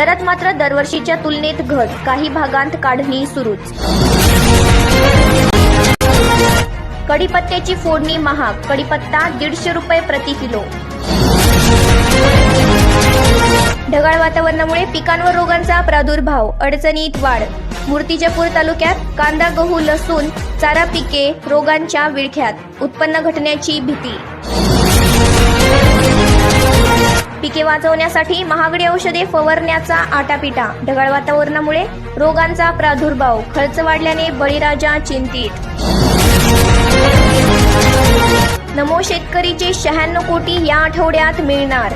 दरात मात्र दरवर्षीच्या तुलनेत घट. काही भागांत काढणी सुरूच. कडीपत्त्याची फोडणी महाग. कडीपत्ता दीडशे रुपये प्रति किलो. ढगाळ वातावरणामुळे पिकांवर रोगांचा प्रादुर्भाव अडचणीत वाढ. मूर्तिजापूर तालुक्यात कांदा गहू लसूण चारा पिके रोगांच्या विळख्यात. उत्पन्न घटण्याची भीती. पिके वाचवण्यासाठी महागडी औषधे फवारण्याचा आटापिटा. ढगाळ वातावरणामुळे रोगांचा प्रादुर्भाव खर्च वाढल्याने बळीराजा चिंतित. नमो शेतकरीचे शहाण्णव कोटी या आठवड्यात मिळणार.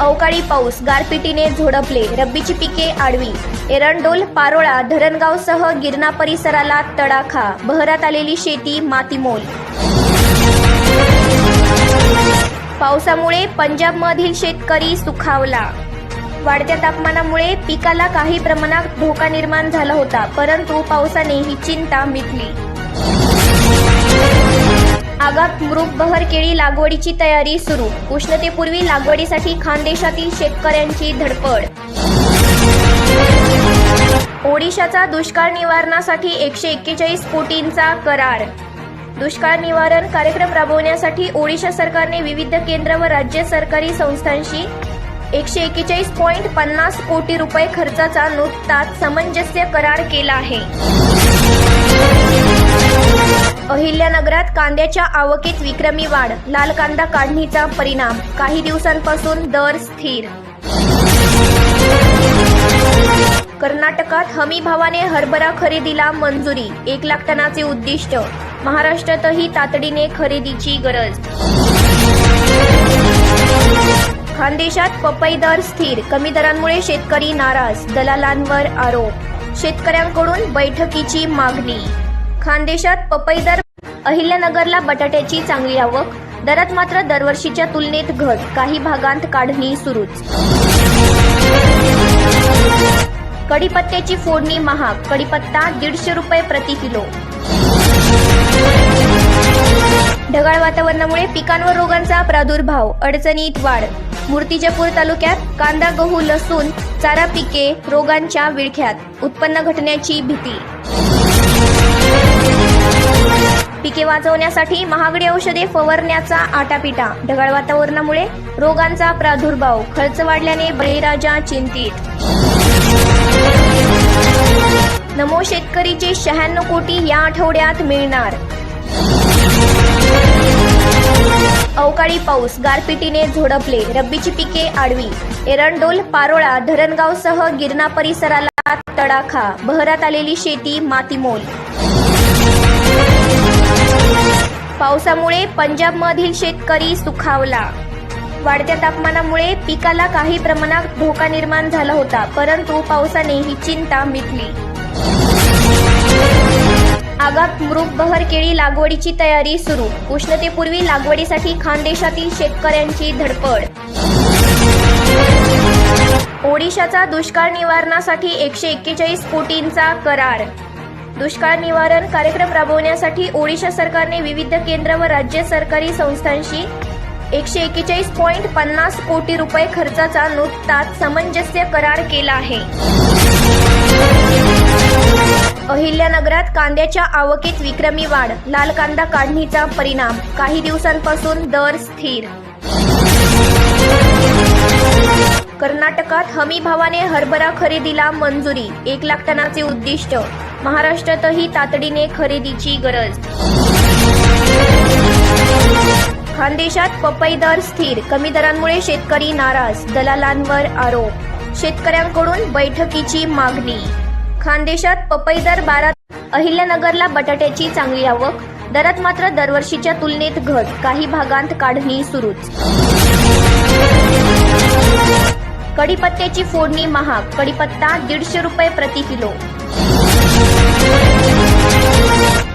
अवकाळी पाऊस गारपिटीने झोडपले रब्बीची पिके आडवी. एरंडोल पारोळा धरणगावसह गिरणा परिसराला तडाखा. बहरात आलेली शेती मातीमोल. पावसामुळे पंजाबमधील शेतकरी सुखावला. वाढत्या तापमानामुळे पिकाला काही प्रमाणात धोका निर्माण झाला होता परंतु पावसाने ही चिंता मिटली. आगात मृग बहर केळी लागवडीची तयारी सुरू. उष्णतेपूर्वी लागवडीसाठी खानदेशातील शेतकऱ्यांची धडपड. ओडिशाचा दुष्काळ निवारणासाठी एकशे एक्केचाळीस कोटींचा करार. दुष्काळ निवारण कार्यक्रम राबवण्यासाठी ओडिशा सरकारने विविध केंद्र व राज्य सरकारी संस्थांशी एकशे एक्केचाळीस पॉईंट पन्नास कोटी रुपये खर्चाचा नुकताच सामंजस्य करार केला आहे. अहिल्यानगरात कांद्याच्या आवकीत विक्रमी वाढ लाल कांदा काढणीचा परिणाम काही दिवसांपासून दर स्थिर कर्नाटकात हमी भावाने हरभरा खरेदीला मंजुरी एक लाख टनाचे उद्दिष्ट. महाराष्ट्रातही तातडीने खरेदीची गरज. खानदेशात पपई दर स्थिर कमी दरांमुळे शेतकरी नाराज दलालांवर आरोप. शेतकऱ्यांकडून बैठकीची मागणी. खानदेशात पपई दर अहिल्यानगरला बटाट्याची चांगली आवक दरात मात्र दरवर्षीच्या तुलनेत घट काही भागांत काढणी सुरूच. कडीपत्त्याची फोडणी महाग. कडीपत्ता दीडशे रुपये प्रति किलो. ढगाळ वातावरणामुळे पिकांवर रोगांचा प्रादुर्भाव अडचणीत वाढ. मूर्तिजापूर तालुक्यात कांदा गहू लसूण चारा पिके रोगांच्या विळख्यात उत्पन्न घटण्याची भीती. पिके वाचवण्यासाठी महागडी औषधे फवारण्याचा आटापिटा. ढगाळ वातावरणामुळे रोगांचा प्रादुर्भाव खर्च वाढल्याने बळीराजा चिंतित. नमो शेतकरीचे शहाण्णव कोटी या आठवड्यात मिळणार. अवकाळी पाऊस गारपिटीने झोडपले रब्बीची पिके आडवी. एरंडोल पारोळा धरणगावसह गिरणा परिसराला तडाखा. बहरात आलेली शेती मातीमोल. पावसामुळे पंजाबमधील शेतकरी सुखावला. वाढत्या तापमानामुळे पिकाला काही प्रमाणात धोका निर्माण झाला होता परंतु पावसाने ही चिंता मिटली. आगात मृग बहर केळी लागवडीची तयारी सुरू. उष्णतेपूर्वी लागवडीसाठी खानदेशातील शेतकऱ्यांची धडपड. ओडिशाचा दुष्काळ निवारणासाठी एकशे एक्केचाळीस कोटींचा करार. दुष्काळ निवारण कार्यक्रम राबवण्यासाठी ओडिशा सरकारने विविध केंद्र व राज्य सरकारी संस्थांशी एकशे एक्केचाळीस पॉईंट पन्नास कोटी रुपये खर्चाचा नुकताच सामंजस्य करार केला आहे. अहिल्यानगरात कांद्याच्या आवकेत विक्रमी वाढ लाल कांदा काढणीचा परिणाम काही दिवसांपासून दर स्थिर. कर्नाटकात हमी भावाने हरभरा खरेदीला मंजुरी एक लाख टनाचे उद्दिष्ट महाराष्ट्रातही तातडीने खरेदीची गरज. खानदेशात पपई दर स्थिर. कमी दरांमुळे शेतकरी नाराज. दलालांवर आरोप. शेतकऱ्यांकडून बैठकीची मागणी. खानदेशात पपई दर बारा अहिल्यानगरला बटाट्याची चांगली आवक. दरात मात्र दरवर्षीच्या तुलनेत घट. काही भागांत काढणी सुरूच. कडीपत्त्याची फोडणी महाग. कडीपत्ता दीडशे रुपये प्रति किलो.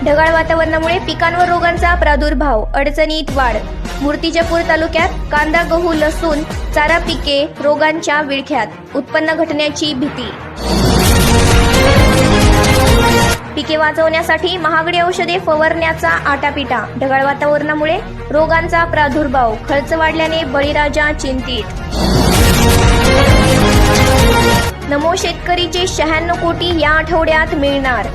ढगाळ वातावरणामुळे पिकांवर रोगांचा प्रादुर्भाव अडचणीत वाढ. मूर्तिजापूर तालुक्यात कांदा गहू लसूण चारा पिके रोगांच्या विळख्यात उत्पन्न घटण्याची भीती. पिके वाचवण्यासाठी महागडी औषधे फवारण्याचा आटापिटा. ढगाळ वातावरणामुळे रोगांचा प्रादुर्भाव खर्च वाढल्याने बळीराजा चिंतित. नमो शेतकरीचे शहाण्णव कोटी या आठवड्यात मिळणार.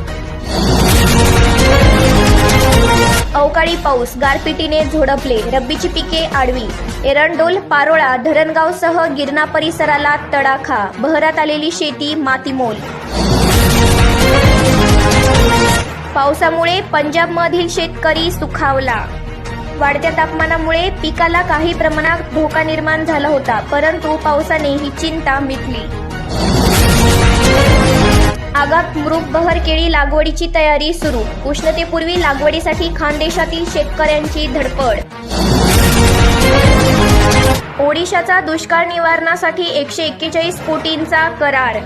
अवकाळी पाऊस. गारपिटीने झोडपले. रब्बीची पिके आडवी. एरंडोल पारोळा धरणगावसह गिरणा परिसराला तडाखा. बहरात आलेली शेती मातीमोल. पावसामुळे पंजाबमधील शेतकरी सुखावला. वाढत्या तापमानामुळे पिकाला काही प्रमाणात धोका निर्माण झाला होता परंतु पावसाने ही चिंता मिटली. आगात मृग बहर केळी लागवडीची तयारी सुरू. उष्णतेपूर्वी लागवडीसाठी खानदेशातील शेतकऱ्यांची धडपड. ओडिशाचा दुष्काळ निवारणासाठी एकशे एक्केचाळीस कोटींचा करार.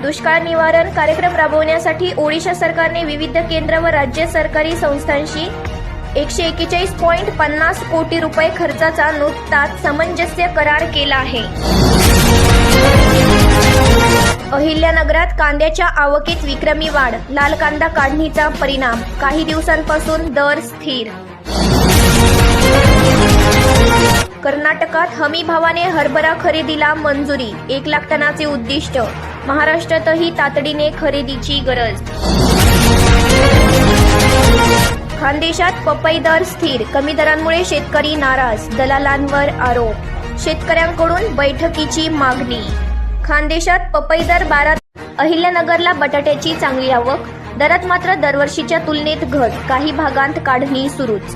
दुष्काळ निवारण कार्यक्रम राबवण्यासाठी ओडिशा सरकारने विविध केंद्र व राज्य सरकारी संस्थांशी एकशे एक्केचाळीस पॉईंट पन्नास कोटी रुपये खर्चाचा नुकताच सामंजस्य करार केला आहे. अहिल्यानगरात कांद्याच्या आवकेत विक्रमी वाढ लाल कांदा काढणीचा परिणाम काही दिवसांपासून दर स्थिर. कर्नाटकात हमी भावाने हरभरा खरेदीला मंजुरी एक लाख टनाचे उद्दिष्ट महाराष्ट्रातही तातडीने खरेदीची गरज. खानदेशात पपई दर स्थिर कमी दरांमुळे शेतकरी नाराज दलालांवर आरोप शेतकऱ्यांकडून बैठकीची मागणी. खानदेशात पपई दर बारा अहिल्यानगरला बटाट्याची चांगली आवक. दरात मात्र दरवर्षीच्या तुलनेत घट. काही भागांत काढणी सुरूच.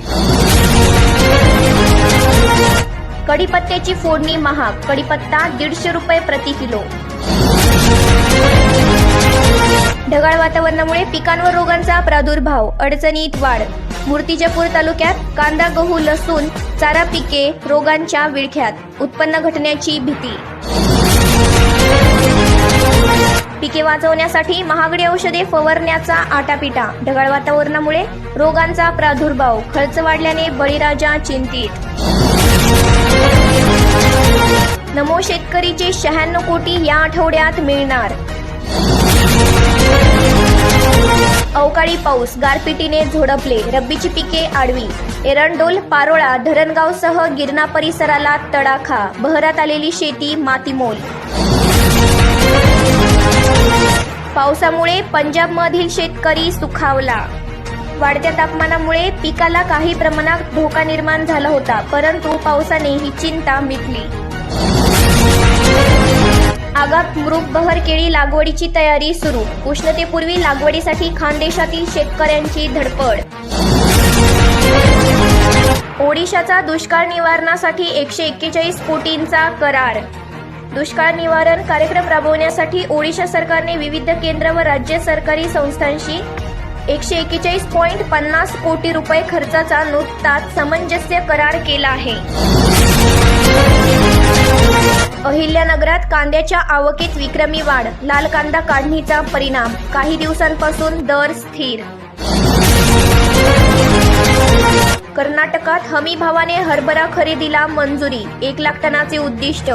कडीपत्त्याची फोडणी महाग. कडीपत्ता दीडशे रुपये प्रति किलो. ढगाळ वातावरणामुळे पिकांवर रोगांचा प्रादुर्भाव. अडचणीत वाढ. मूर्तिजापूर तालुक्यात कांदा गहू लसूण चारा पिके रोगांच्या विळख्यात. उत्पन्न घटण्याची भीती. पिके वाचवण्यासाठी महागडी औषधे फवारण्याचा आटापिटा. ढगाळ वातावरणामुळे रोगांचा प्रादुर्भाव खर्च वाढल्याने बळीराजा चिंतित. नमो शेतकरीचे शहाण्णव कोटी या आठवड्यात मिळणार. अवकाळी पाऊस गारपिटीने झोडपले रब्बीची पिके आडवी. एरंडोल पारोळा धरणगावसह गिरणा परिसराला तडाखा. बहरात आलेली शेती मातीमोल. पावसामुळे पंजाबमधील शेतकरी सुखावला. वाढत्या तापमानामुळे पिकाला काही प्रमाणात धोका निर्माण झाला होता परंतु पावसाने ही चिंता मिटली. आगात मृग बहर केळी लागवडीची तयारी सुरू. उष्णतेपूर्वी लागवडीसाठी खानदेशातील शेतकऱ्यांची धडपड. ओडिशाचा दुष्काळ निवारणासाठी एकशे एक्केचाळीस कोटींचा करार. दुष्काळ निवारण कार्यक्रम राबवण्यासाठी ओडिशा सरकारने विविध केंद्र व राज्य सरकारी संस्थांशी एकशे एक्केचाळीस पॉईंट पन्नास कोटी रुपये खर्चाचा नुकताच सामंजस्य करार केला आहे. अहिल्यानगरात कांद्याच्या आवकेत विक्रमी वाढ लाल कांदा काढणीचा परिणाम काही दिवसांपासून दर स्थिर. कर्नाटकात हमी भावाने हरभरा खरेदीला मंजुरी एक लाख टनाचे उद्दिष्ट.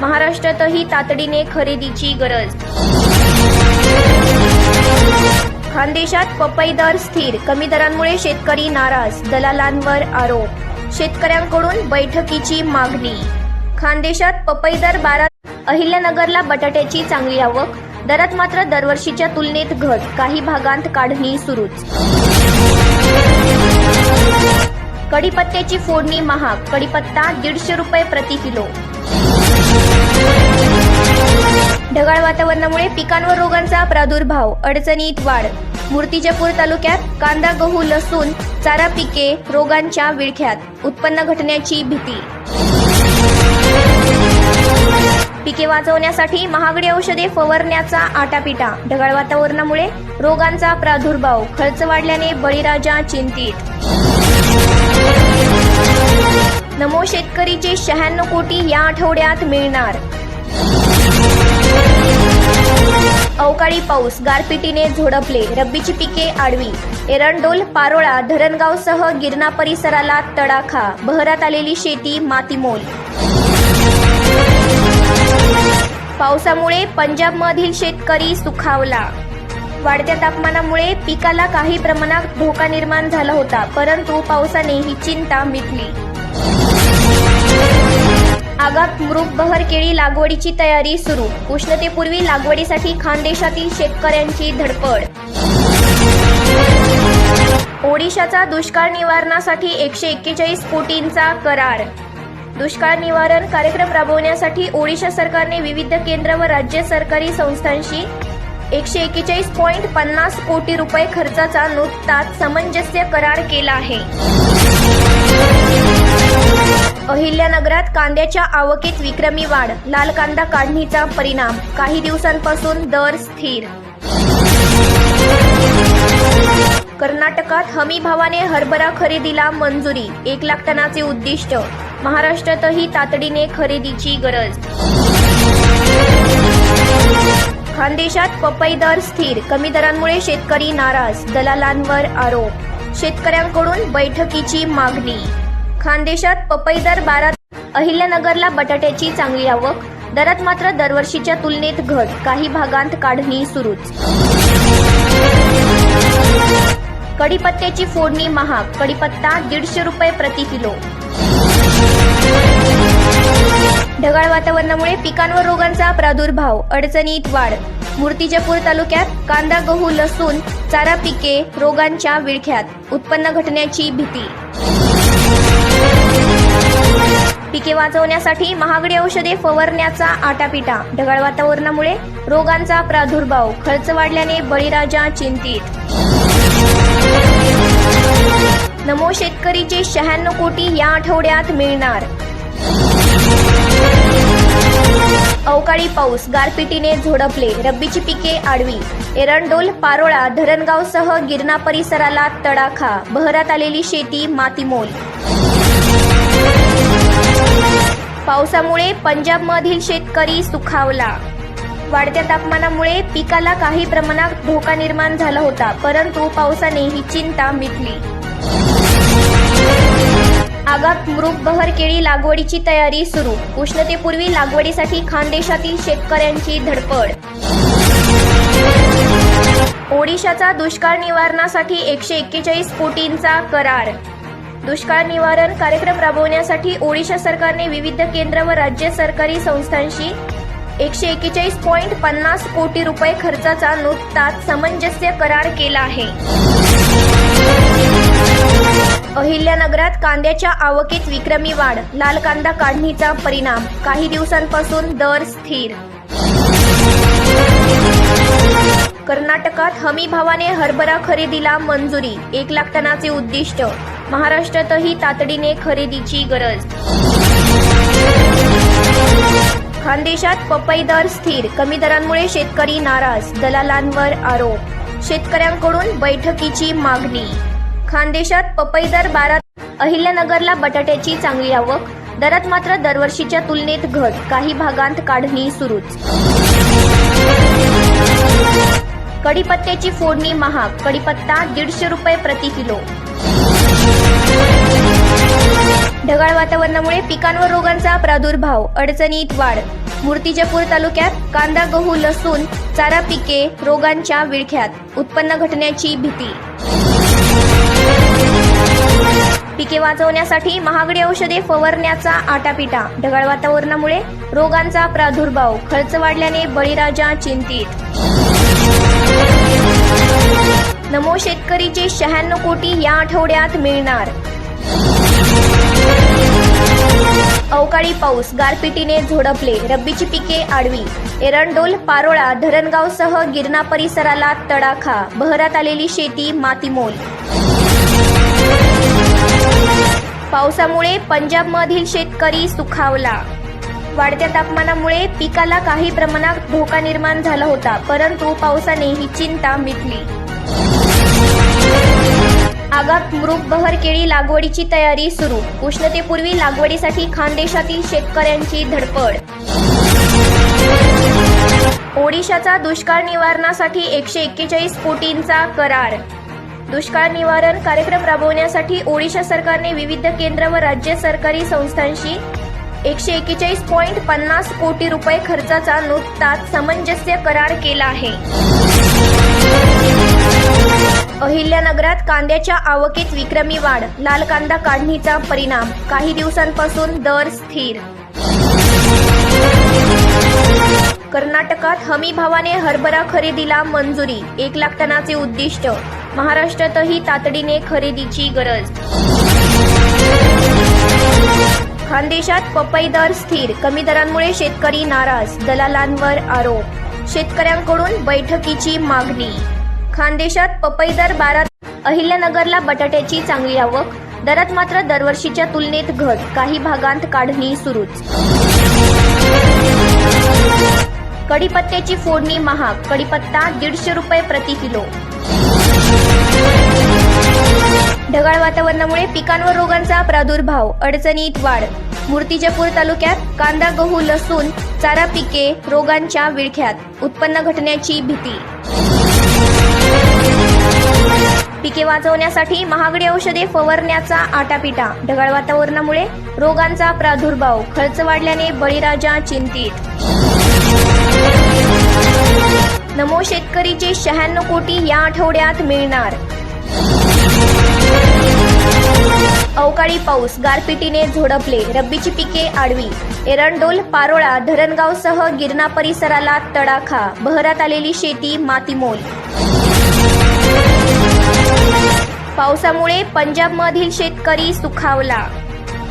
महाराष्ट्रातही तातडीने खरेदीची गरज. खानदेशात पपई दर स्थिर कमी दरांमुळे शेतकरी नाराज दलालांवर आरोप. शेतकऱ्यांकडून बैठकीची मागणी. खानदेशात पपई दर बारा अहिल्यानगरला बटाट्याची चांगली आवक दरात मात्र दरवर्षीच्या तुलनेत घट काही भागांत काढणी सुरूच. कडीपत्त्याची फोडणी महाग कडीपत्ता दीडशे रुपये प्रति किलो. ढगाळ वातावरणामुळे पिकांवर रोगांचा प्रादुर्भाव अडचणीत वाढ. मूर्तिजापूर तालुक्यात कांदा गहू लसूण चारा पिके रोगांच्या विळख्यात उत्पन्न घटण्याची भीती. पिके वाचवण्यासाठी महागडी औषधे फवारण्याचा आटापिटा. ढगाळ वातावरणामुळे रोगांचा प्रादुर्भाव खर्च वाढल्याने बळीराजा चिंतित. नमो शेतकरीचे शहाण्णव कोटी या आठवड्यात मिळणार. अवकाळी पाऊस गारपिटीने झोडपले रब्बीची पिके आडवी. एरंडोल पारोळा धरणगावसह गिरणा परिसराला तडाखा. बहरात आलेली शेती मातीमोल. पावसामुळे पंजाबमधील शेतकरी सुखावला. वाढत्या तापमानामुळे पिकाला काही प्रमाणात धोका निर्माण झाला होता परंतु पावसाने ही चिंता मिटली. आगात मृग बहर केळी लागवडीची तयारी सुरू. उष्णतेपूर्वी लागवडीसाठी खानदेशातील शेतकऱ्यांची धडपड. ओडिशाचा दुष्काळ निवारणासाठी एकशे एक्केचाळीस कोटींचा करार. दुष्काळ निवारण कार्यक्रम राबवण्यासाठी ओडिशा सरकारने विविध केंद्र व राज्य सरकारी संस्थांशी एकशे एक्केचाळीस पॉईंट पन्नास कोटी रुपये खर्चाचा नुकताच सामंजस्य करार केला आहे. अहिल्यानगरात कांद्याच्या आवकेत विक्रमी वाढ लाल कांदा काढणीचा परिणाम काही दिवसांपासून दर स्थिर. कर्नाटकात हमी भावाने हरभरा खरेदीला मंजुरी एक लाख टनाचे उद्दिष्ट महाराष्ट्रातही तातडीने खरेदीची गरज. खानदेशात पपई दर स्थिर. कमी दरांमुळे शेतकरी नाराज. दलालांवर आरोप. शेतकऱ्यांकडून बैठकीची मागणी. खानदेशात पपई दर बारा अहिल्यानगरला बटाट्याची चांगली आवक. दरात मात्र दरवर्षीच्या तुलनेत घट. काही भागांत काढणी सुरूच. कडीपत्त्याची फोडणी महाग. कडीपत्ता दीडशे रुपये प्रति किलो. ढगाळ वातावरणामुळे पिकांवर रोगांचा प्रादुर्भाव अडचणीत वाढ. मूर्तिजापूर तालुक्यात कांदा गहू लसूण चारा पिके रोगांच्या विळख्यात. उत्पन्न घटण्याची भीती. पिके वाचवण्यासाठी महागडी औषधे फवारण्याचा आटापिटा. ढगाळ वातावरणामुळे रोगांचा प्रादुर्भाव खर्च वाढल्याने बळीराजा चिंतित. नमो शेतकरीचे शहाण्णव कोटी या आठवड्यात मिळणार. अवकाळी पाऊस गारपिटीने झोडपले रब्बीची पिके आडवी. एरंडोल पारोळा धरणगावसह गिरणा परिसराला तडाखा. बहरात आलेली शेती मातीमोल. पावसामुळे पंजाबमधील शेतकरी सुखावला. वाढत्या तापमानामुळे पिकाला काही प्रमाणात धोका निर्माण झाला होता परंतु पावसाने ही चिंता मिटली. बागात मृग बहर केळी लागवडीची तयारी सुरू. उष्णतेपूर्वी लागवडीसाठी खानदेशातील शेतकऱ्यांची धडपड. ओडिशाचा दुष्काळ निवारणासाठी एकशे एक्केचाळीस कोटींचा करार. दुष्काळ निवारण कार्यक्रम राबवण्यासाठी ओडिशा सरकारने विविध केंद्र व राज्य सरकारी संस्थांशी एकशे एक्केचाळीस पॉईंट पन्नास कोटी रुपये खर्चाचा नुकताच सामंजस्य करार केला आहे. अहिल्यानगरात कांद्याच्या आवकेत विक्रमी वाढ लाल कांदा काढणीचा परिणाम काही दिवसांपासून दर स्थिर. कर्नाटकात हमी भावाने हरभरा खरेदीला मंजुरी एक लाख टनाचे उद्दिष्ट महाराष्ट्रातही तातडीने खरेदीची गरज. खानदेशात पपई दर स्थिर कमी दरांमुळे शेतकरी नाराज दलालांवर आरोप. शेतकऱ्यांकडून बैठकीची मागणी खानदेशात पपई दर बारा अहिल्यानगरला बटाट्याची चांगली आवक. दरात मात्र दरवर्षीच्या तुलनेत घट. काही भागांत काढणी सुरूच. कडीपत्त्याची फोडणी महाग. कडीपत्ता दीडशे रुपये प्रति किलो. ढगाळ वातावरणामुळे पिकांवर रोगांचा प्रादुर्भाव. अडचणीत वाढ. मूर्तिजापूर तालुक्यात कांदा गहू लसूण चारा पिके रोगांच्या विळख्यात. उत्पन्न घटण्याची भीती. पिके वाचवण्यासाठी महागडी औषधे फवारण्याचा आटापिटा. ढगाळ वातावरणामुळे रोगांचा प्रादुर्भाव खर्च वाढल्याने बळीराजा चिंतित. नमो शेतकरीचे शहाण्णव कोटी या आठवड्यात मिळणार. अवकाळी पाऊस गारपिटीने झोडपले रब्बीची पिके आडवी. एरंडोल पारोळा धरणगावसह गिरणा परिसराला तडाखा. बहरात आलेली शेती मातीमोल. पावसामुळे पंजाबमधील शेतकरी सुखावला. वाढत्या तापमानामुळे पिकाला काही प्रमाणात धोका निर्माण झाला होता परंतु पावसाने ही चिंता मिटली. आगात मृग बहर केळी लागवडीची तयारी सुरू. उष्णतेपूर्वी लागवडीसाठी खानदेशातील शेतकऱ्यांची धडपड. ओडिशाचा दुष्काळ निवारणासाठी एकशे एक्केचाळीस कोटींचा करार. दुष्काळ निवारण कार्यक्रम राबवण्यासाठी ओडिशा सरकारने विविध केंद्र व राज्य सरकारी संस्थांशी एकशे एक्केचाळीस पॉईंट पन्नास कोटी रुपये खर्चाचा नुकताच सामंजस्य करार केला आहे. अहिल्यानगरात कांद्याच्या आवकेत विक्रमी वाढ लाल कांदा काढणीचा परिणाम काही दिवसांपासून दर स्थिर. कर्नाटकात हमी भावाने हरभरा खरेदीला मंजुरी एक लाख टनाचे उद्दिष्ट. महाराष्ट्रातही तातडीने खरेदीची गरज. खानदेशात पपई दर स्थिर कमी दरांमुळे शेतकरी नाराज दलालांवर आरोप. शेतकऱ्यांकडून बैठकीची मागणी. खानदेशात पपई दर बारा अहिल्यानगरला बटाट्याची चांगली आवक. दरात मात्र दरवर्षीच्या तुलनेत घट. काही भागांत काढणी सुरूच. कडीपत्त्याची फोडणी महाग. कडीपत्ता दीडशे रुपये प्रति किलो. ढगाळ वातावरणामुळे पिकांवर रोगांचा प्रादुर्भाव. अडचणीत वाढ. मूर्तिजापूर तालुक्यात कांदा गहू लसूण चारा पिके रोगांच्या विळख्यात. उत्पन्न घटण्याची भीती. पिके वाचवण्यासाठी महागडी औषधे फवारण्याचा आटापिटा. ढगाळ वातावरणामुळे रोगांचा प्रादुर्भाव खर्च वाढल्याने बळीराजा चिंतित. नमो शेतकरीचे शहाण्णव कोटी या आठवड्यात मिळणार. अवकाळी पाऊस गारपिटीने झोडपले. रब्बीची पिके आडवी. एरंडोल पारोळा धरणगावसह गिरणा परिसराला तडाखा. बहरात आलेली शेती मातीमोल. पावसामुळे पंजाबमधील शेतकरी सुखावला.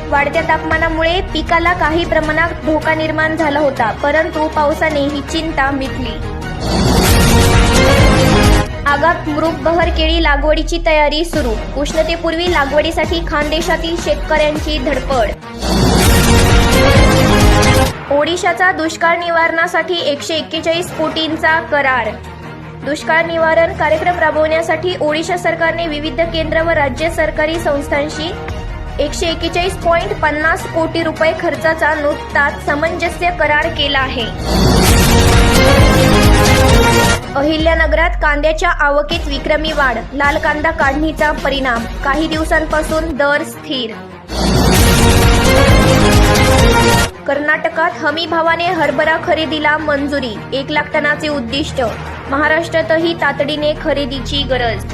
वाढत्या तापमानामुळे पिकाला काही प्रमाणात धोका निर्माण झाला होता परंतु पावसाने ही चिंता मिटली. आगात मृग बहर केळी लागवडीची तयारी सुरू. उष्णतेपूर्वी लागवडीसाठी खानदेशातील शेतकऱ्यांची धडपड. ओडिशाचा दुष्काळ निवारणासाठी एकशे एक्केचाळीस कोटींचा करार. दुष्काळ निवारण कार्यक्रम राबवण्यासाठी ओडिशा सरकारने विविध केंद्र व राज्य सरकारी संस्थांशी एकशे एक्केचाळीस पॉईंट पन्नास कोटी रुपये खर्चाचा नुकताच सामंजस्य करार केला आहे. अहिल्यानगरात कांद्याच्या आवकेत विक्रमी वाढ लाल कांदा काढणीचा परिणाम काही दिवसांपासून दर स्थिर. कर्नाटकात हमी भावाने हरभरा खरेदीला मंजुरी एक लाख टनाचे उद्दिष्ट. महाराष्ट्रातही तातडीने खरेदीची गरज.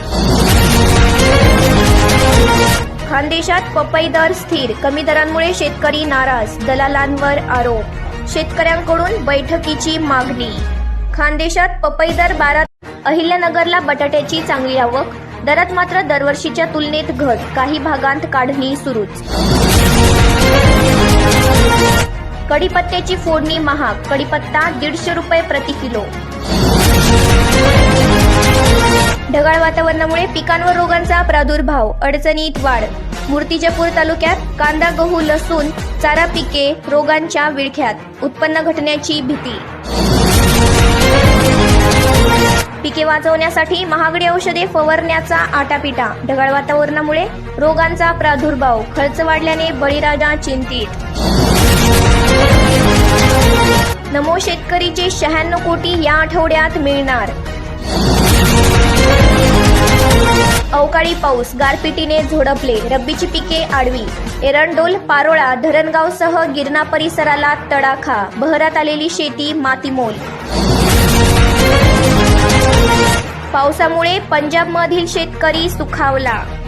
खानदेशात पपई दर स्थिर कमी दरांमुळे शेतकरी नाराज दलालांवर आरोप. शेतकऱ्यांकडून बैठकीची मागणी. खानदेशात पपई दर बारा अहिल्यानगरला बटाट्याची चांगली आवक दरात मात्र दरवर्षीच्या तुलनेत घट काही भागांत काढणी सुरूच. कडीपत्त्याची फोडणी महाग. कडीपत्ता दीडशे रुपये प्रति किलो. ढगाळ वातावरणामुळे पिकांवर रोगांचा प्रादुर्भाव अडचणीत वाढ. मूर्तिजापूर तालुक्यात कांदा गहू लसूण चारा पिके रोगांच्या विळख्यात उत्पन्न घटण्याची भीती. पिके वाचवण्यासाठी महागडी औषधे फवारण्याचा आटापिटा. ढगाळ वातावरणामुळे रोगांचा प्रादुर्भाव खर्च वाढल्याने बळीराजा चिंतित. नमो शेतकरीचे शहाण्णव कोटी या आठवड्यात मिळणार. अवकाळी पाऊस गारपिटीने झोडपले रब्बीची पिके आडवी. एरंडोल पारोळा धरणगावसह गिरणा परिसराला तडाखा. बहरात आलेली शेती मातीमोल. पावसामुळे पंजाबमधील शेतकरी सुखावला.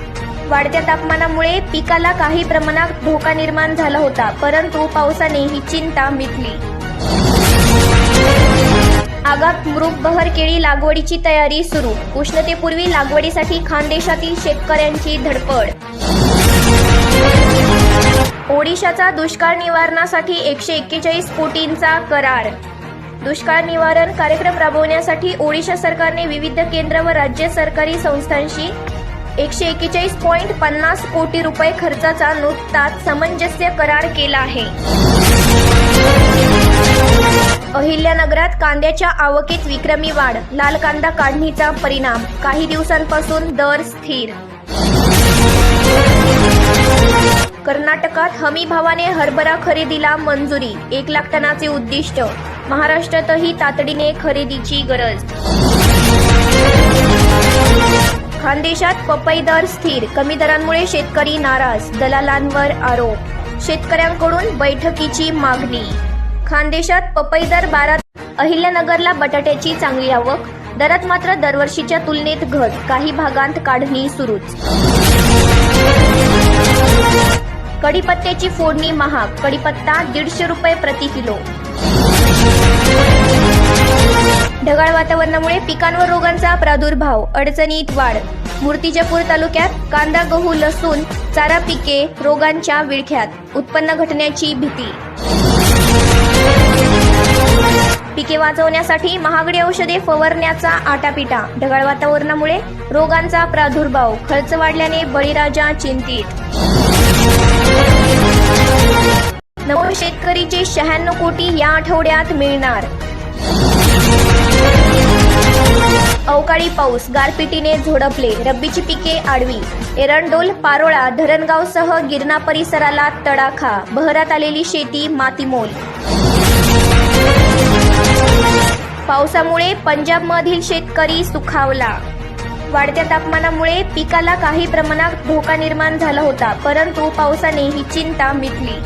वाढत्या तापमानामुळे पिकाला काही प्रमाणात धोका निर्माण झाला होता परंतु पावसाने ही चिंता मिटली. आगात मृग बहर केळी लागवडीची तयारी सुरू. उष्णतेपूर्वी लागवडीसाठी खानदेशातील शेतकऱ्यांची धडपड. ओडिशाचा दुष्काळ निवारणासाठी एकशे एक्केचाळीस कोटींचा करार. दुष्काळ निवारण कार्यक्रम राबवण्यासाठी ओडिशा सरकारने विविध केंद्र व राज्य सरकारी संस्थांशी एकशे एकेचाळीस पॉईंट पन्नास कोटी रुपये खर्चाचा नुकताच सामंजस्य करार केला आहे. अहिल्यानगरात कांद्याच्या आवकेत विक्रमी वाढ लाल कांदा काढणीचा परिणाम काही दिवसांपासून दर स्थिर. कर्नाटकात हमी भावाने हरभरा खरेदीला मंजुरी एक लाख टनाचे उद्दिष्ट महाराष्ट्रातही तातडीने खरेदीची गरज. खानदेशात पपई दर स्थिर. कमी दरांमुळे शेतकरी नाराज. दलालांवर आरोप. शेतकऱ्यांकडून बैठकीची मागणी. खानदेशात पपई दर बारा अहिल्यानगरला बटाट्याची चांगली आवक. दरात मात्र दरवर्षीच्या तुलनेत घट. काही भागांत काढणी सुरूच. कडीपत्त्याची फोडणी महाग. कडीपत्ता दीडशे रुपये प्रति किलो. ढगाळ वातावरणामुळे पिकांवर रोगांचा प्रादुर्भाव अडचणीत वाढ. मूर्तिजापूर तालुक्यात कांदा गहू लसूण चारा पिके रोगांच्या विळख्यात उत्पन्न घटण्याची भीती. पिके वाचवण्यासाठी महागडी औषधे फवारण्याचा आटापिटा. ढगाळ वातावरणामुळे रोगांचा प्रादुर्भाव खर्च वाढल्याने बळीराजा चिंतित. नव शेतकरीचे शहाण्णव कोटी या आठवड्यात मिळणार. अवकाळी पाऊस गारपिटीने झोडपले रब्बीची पिके आडवी. एरंडोल पारोळा धरणगावसह गिरणा परिसराला तडाखा. बहरात आलेली शेती मातीमोल. पावसामुळे पंजाबमधील शेतकरी सुखावला. वाढत्या तापमानामुळे पिकाला काही प्रमाणात धोका निर्माण झाला होता परंतु पावसाने ही चिंता मिटली.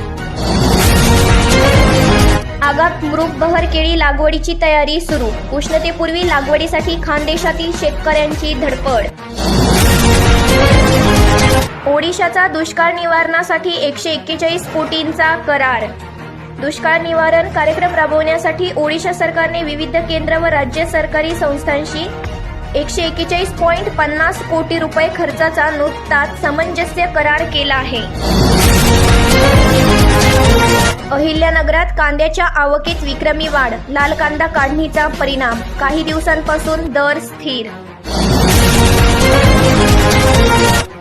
आगात मृग बहर केळी लागवडीची तयारी सुरू. उष्णतेपूर्वी लागवडीसाठी खानदेशातील शेतकऱ्यांची धडपड. ओडिशाचा दुष्काळ निवारणासाठी एकशे एक्केचाळीस कोटींचा करार. दुष्काळ निवारण कार्यक्रम राबवण्यासाठी ओडिशा सरकारने विविध केंद्र व राज्य सरकारी संस्थांशी एकशे एक्केचाळीस पॉईंट पन्नास कोटी रुपये खर्चाचा नुकताच सामंजस्य करार केला आहे. अहिल्यानगरात कांद्याच्या आवकेत विक्रमी वाढ लाल कांदा काढणीचा परिणाम काही दिवसांपासून दर स्थिर.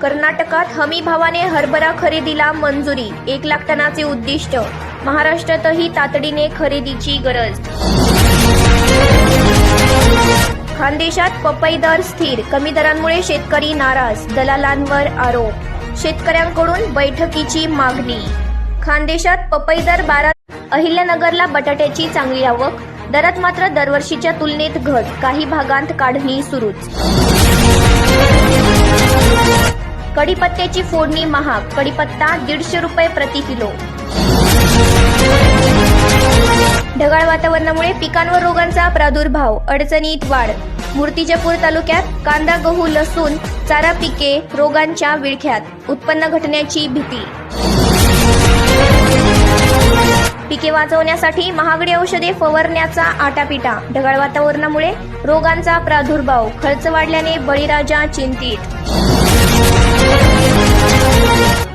कर्नाटकात हमी भावाने हरभरा खरेदीला मंजुरी एक लाख टनाचे उद्दिष्ट महाराष्ट्रातही तातडीने खरेदीची गरज. खानदेशात पपई दर स्थिर कमी दरांमुळे शेतकरी नाराज दलालांवर आरोप. शेतकऱ्यांकडून बैठकीची मागणी खानदेशात पपई दर बारा अहिल्यानगरला बटाट्याची चांगली आवक. दरात मात्र दरवर्षीच्या तुलनेत घट. काही भागांत काढणी सुरूच. कडीपत्त्याची फोडणी महाग. कडीपत्ता दीडशे रुपये प्रति किलो. ढगाळ वातावरणामुळे पिकांवर रोगांचा प्रादुर्भाव. अडचणीत वाढ. मूर्तिजापूर तालुक्यात कांदा गहू लसूण चारा पिके रोगांच्या विळख्यात. उत्पन्न घटण्याची भीती. पिके वाचवण्यासाठी महागडी औषधे फवारण्याचा आटापिटा. ढगाळ वातावरणामुळे रोगांचा प्रादुर्भाव खर्च वाढल्याने बळीराजा चिंतित.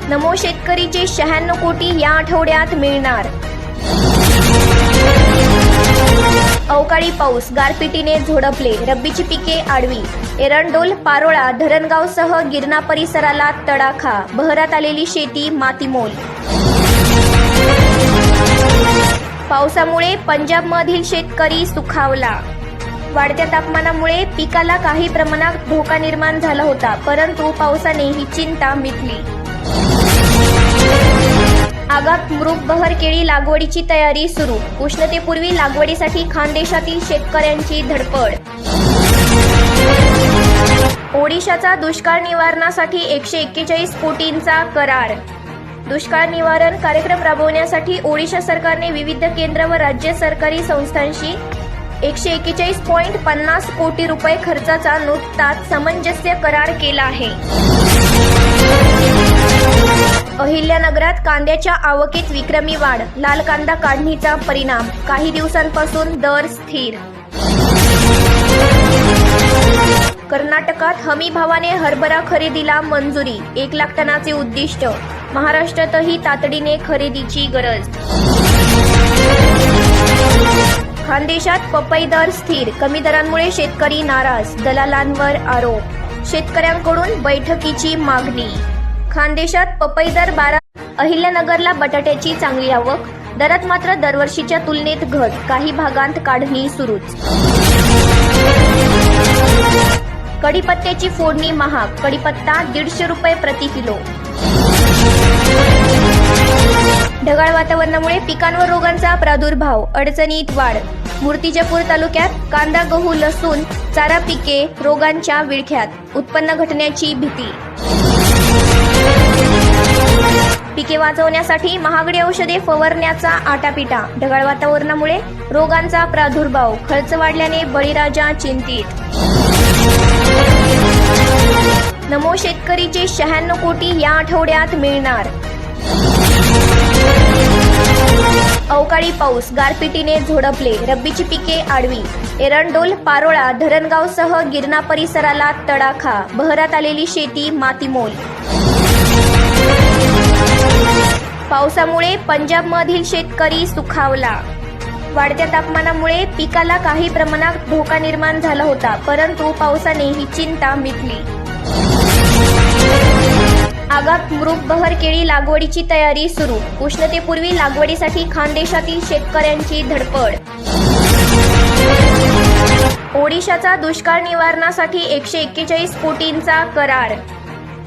नमो शेतकरीचे शहाण्णव कोटी या आठवड्यात मिळणार. अवकाळी पाऊस गारपिटीने झोडपले रब्बीची पिके आडवी. एरंडोल पारोळा धरणगावसह गिरणा परिसराला तडाखा. बहरात आलेली शेती मातीमोल. पावसामुळे पंजाबमधील शेतकरी सुखावला. वाढत्या तापमानामुळे पिकाला काही प्रमाणात धोका निर्माण झाला होता परंतु पावसाने ही चिंता मिटली. आगात मृग बहर केळी लागवडीची तयारी सुरू. उष्णतेपूर्वी लागवडीसाठी खानदेशातील शेतकऱ्यांची धडपड. ओडिशाचा दुष्काळ निवारणासाठी एकशे एक्केचाळीस कोटींचा करार. दुष्काळ निवारण कार्यक्रम राबवण्यासाठी ओडिशा सरकारने विविध केंद्र व राज्य सरकारी संस्थांशी एकशे एक्केचाळीस पॉईंट पन्नास कोटी रुपये खर्चाचा नुकताच सामंजस्य करार केला आहे. अहिल्यानगरात कांद्याच्या आवकेत विक्रमी वाढ लाल कांदा काढणीचा परिणाम काही दिवसांपासून दर स्थिर. कर्नाटकात हमी भावाने हरभरा खरेदीला मंजुरी एक लाख टनाचे उद्दिष्ट. महाराष्ट्रातही तातडीने खरेदीची गरज. खानदेशात पपई दर स्थिर कमी दरांमुळे शेतकरी नाराज दलालांवर आरोप. शेतकऱ्यांकडून बैठकीची मागणी. खानदेशात पपई दर बारा अहिल्यानगरला बटाट्याची चांगली आवक दरात मात्र दरवर्षीच्या तुलनेत घट काही भागांत काढणी सुरूच. कडीपत्त्याची फोडणी महाग. कडीपत्ता दीडशे रुपये प्रति किलो. ढगाळ वातावरणामुळे पिकांवर रोगांचा प्रादुर्भाव अडचणीत वाढ. मूर्तिजापूर तालुक्यात कांदा गहू लसूण चारा पिके रोगांच्या विळख्यात. उत्पन्न घटण्याची भीती. पिके वाचवण्यासाठी महागडी औषधे फवारण्याचा आटापिटा. ढगाळ वातावरणामुळे रोगांचा प्रादुर्भाव खर्च वाढल्याने बळीराजा चिंतित. नमो शेतकरीचे शहाण्णव कोटी या आठवड्यात मिळणार. अवकाळी पाऊस गारपिटीने झोडपले रब्बीची पिके आडवी. एरंडोल पारोळा धरणगावसह गिरणा परिसराला तडाखा. बहरात आलेली शेती मातीमोल. पावसामुळे पंजाबमधील शेतकरी सुखावला. वाढत्या तापमानामुळे पिकाला काही प्रमाणात धोका निर्माण झाला होता परंतु पावसाने ही चिंता मिटली. आगात मृग बहर केळी लागवडीची तयारी सुरू. उष्णतेपूर्वी लागवडीसाठी खानदेशातील शेतकऱ्यांची धडपड. ओडिशाचा दुष्काळ निवारणासाठी एकशे एक्केचाळीस कोटींचा करार.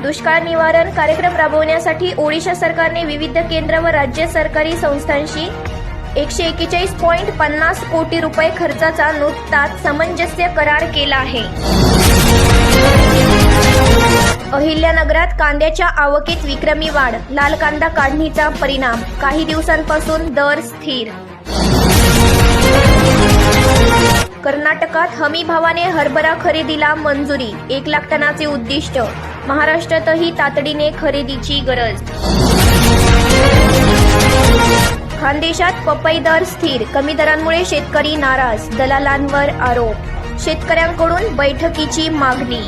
दुष्काळ निवारण कार्यक्रम राबवण्यासाठी ओडिशा सरकारने विविध केंद्र व राज्य सरकारी संस्थांशी एकशे एक्केचाळीस पॉईंट पन्नास कोटी रुपये खर्चाचा नुकताच सामंजस्य करार केला आहे. अहिल्यानगरात कांद्याच्या आवकेत विक्रमी वाढ लाल कांदा काढणीचा परिणाम काही दिवसांपासून दर स्थिर. कर्नाटकात हमी भावाने हरभरा खरेदीला मंजुरी एक लाख टनाचे उद्दिष्ट महाराष्ट्रातही तातडीने खरेदीची गरज. खानदेशात पपई दर स्थिर. कमी दरांमुळे शेतकरी नाराज. दलालांवर आरोप. शेतकऱ्यांकडून बैठकीची मागणी.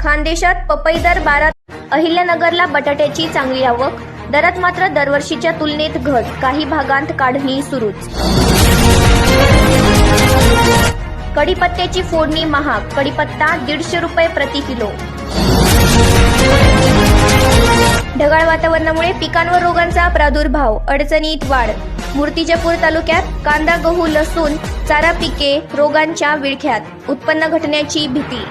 खानदेशात पपई दर बारा अहिल्यानगरला बटाट्याची चांगली आवक. दरात मात्र दरवर्षीच्या तुलनेत घट. काही भागांत काढणी सुरूच. कडीपत्त्याची फोडणी महाग. कडीपत्ता दीडशे रुपये प्रति किलो. ढगाळ वातावरणामुळे पिकांवर रोगांचा प्रादुर्भाव अडचणीत वाढ. मूर्तिजापूर तालुक्यात कांदा गहू लसूण चारा पिके रोगांच्या विळख्यात उत्पन्न घटण्याची भीती.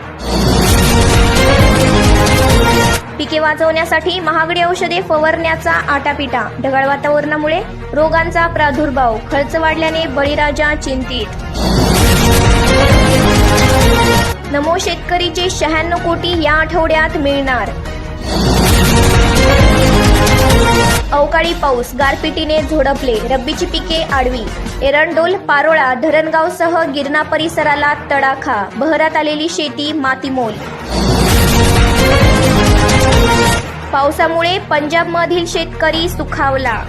पिके वाचवण्यासाठी महागडी औषधे फवारण्याचा आटापिटा. ढगाळ वातावरणामुळे रोगांचा प्रादुर्भाव खर्च वाढल्याने बळीराजा चिंतित. नमो शेतकरीचे शहाण्णव कोटी या आठवड्यात मिळणार. अवकाळी पाऊस गारपिटीने झोडपले रब्बीची पिके आडवी. एरंडोल पारोळा धरणगावसह गिरणा परिसराला तडाखा. बहरात आलेली शेती मातीमोल. पावसामुळे पंजाबमधील शेतकरी सुखावला.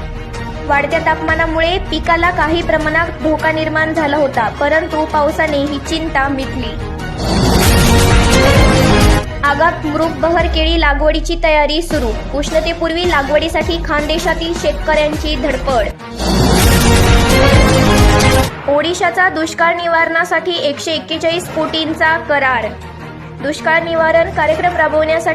वाढत्या तापमानामुळे पिकाला काही प्रमाणात धोका निर्माण झाला होता परंतु पावसाने ही चिंता मिटली. आगात मृग बहर केळी लागवडीची तयारी सुरू. उष्णतेपूर्वी लागवडीसाठी खानदेशातील शेतकऱ्यांची धडपड. ओडिशाचा दुष्काळ निवारणासाठी एकशे एक्केचाळीस कोटींचा करार. दुष्काळ निवारण कार्यक्रम राबवण्यासाठी